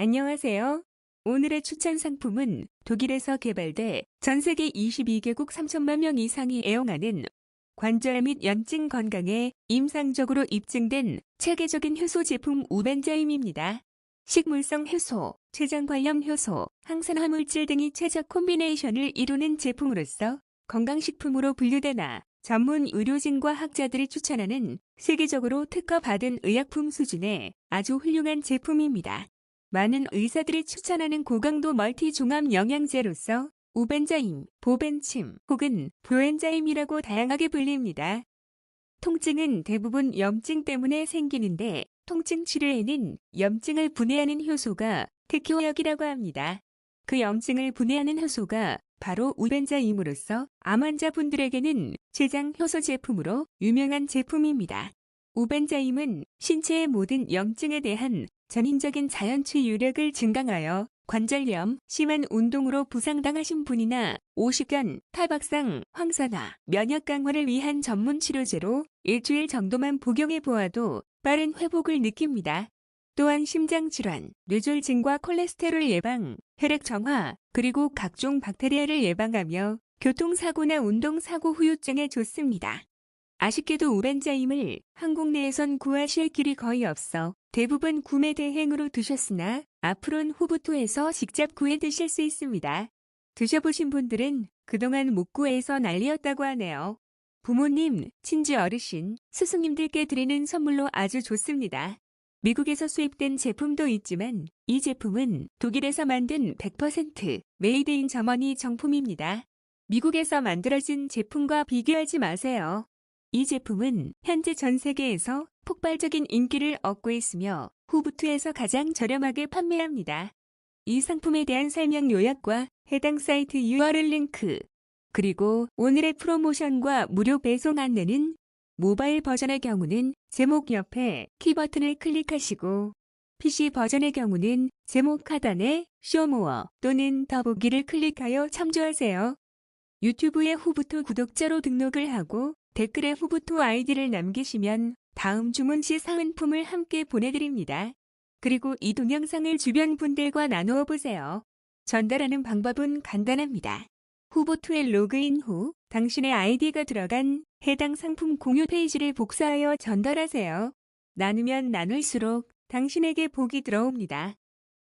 안녕하세요. 오늘의 추천 상품은 독일에서 개발돼 전 세계 22개국 3천만 명 이상이 애용하는 관절 및 염증 건강에 임상적으로 입증된 체계적인 효소 제품 우벤자임입니다. 식물성 효소, 췌장 관련 효소, 항산화 물질 등이 최적 콤비네이션을 이루는 제품으로서 건강식품으로 분류되나 전문 의료진과 학자들이 추천하는 세계적으로 특허받은 의약품 수준의 아주 훌륭한 제품입니다. 많은 의사들이 추천하는 고강도 멀티 종합 영양제로서 우벤자임, 보벤침 혹은 브엔자임이라고 다양하게 불립니다. 통증은 대부분 염증 때문에 생기는데 통증 치료에는 염증을 분해하는 효소가 특효약이라고 합니다. 그 염증을 분해하는 효소가 바로 우벤자임으로서 암 환자분들에게는 췌장 효소 제품으로 유명한 제품입니다. 우벤자임은 신체의 모든 염증에 대한 전인적인 자연치 유력을 증강하여 관절염, 심한 운동으로 부상당하신 분이나 오십견, 탈박상, 황산화, 면역 강화를 위한 전문 치료제로 일주일 정도만 복용해 보아도 빠른 회복을 느낍니다. 또한 심장질환, 뇌졸중과 콜레스테롤 예방, 혈액 정화, 그리고 각종 박테리아를 예방하며 교통사고나 운동사고 후유증에 좋습니다. 아쉽게도 우벤자임을 한국 내에선 구하실 길이 거의 없어 대부분 구매 대행으로 드셨으나 앞으로는 후부토에서 직접 구해 드실 수 있습니다. 드셔보신 분들은 그동안 못 구해서 난리였다고 하네요. 부모님, 친지 어르신, 스승님들께 드리는 선물로 아주 좋습니다. 미국에서 수입된 제품도 있지만 이 제품은 독일에서 만든 100% 메이드 인 저머니 정품입니다. 미국에서 만들어진 제품과 비교하지 마세요. 이 제품은 현재 전 세계에서 폭발적인 인기를 얻고 있으며 후부투에서 가장 저렴하게 판매합니다. 이 상품에 대한 설명 요약과 해당 사이트 URL 링크, 그리고 오늘의 프로모션과 무료 배송 안내는 모바일 버전의 경우는 제목 옆에 키 버튼을 클릭하시고 PC 버전의 경우는 제목 하단에 쇼모어 또는 더보기를 클릭하여 참조하세요. 유튜브에 후부토 구독자로 등록을 하고 댓글에 후부토 아이디를 남기시면 다음 주문 시 사은품을 함께 보내드립니다. 그리고 이 동영상을 주변 분들과 나누어 보세요. 전달하는 방법은 간단합니다. 후보투에 로그인 후 당신의 아이디가 들어간 해당 상품 공유 페이지를 복사하여 전달하세요. 나누면 나눌수록 당신에게 복이 들어옵니다.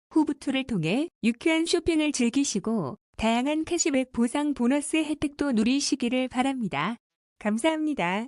후부투를 통해 유쾌한 쇼핑을 즐기시고 다양한 캐시백 보상 보너스 혜택도 누리시기를 바랍니다. 감사합니다.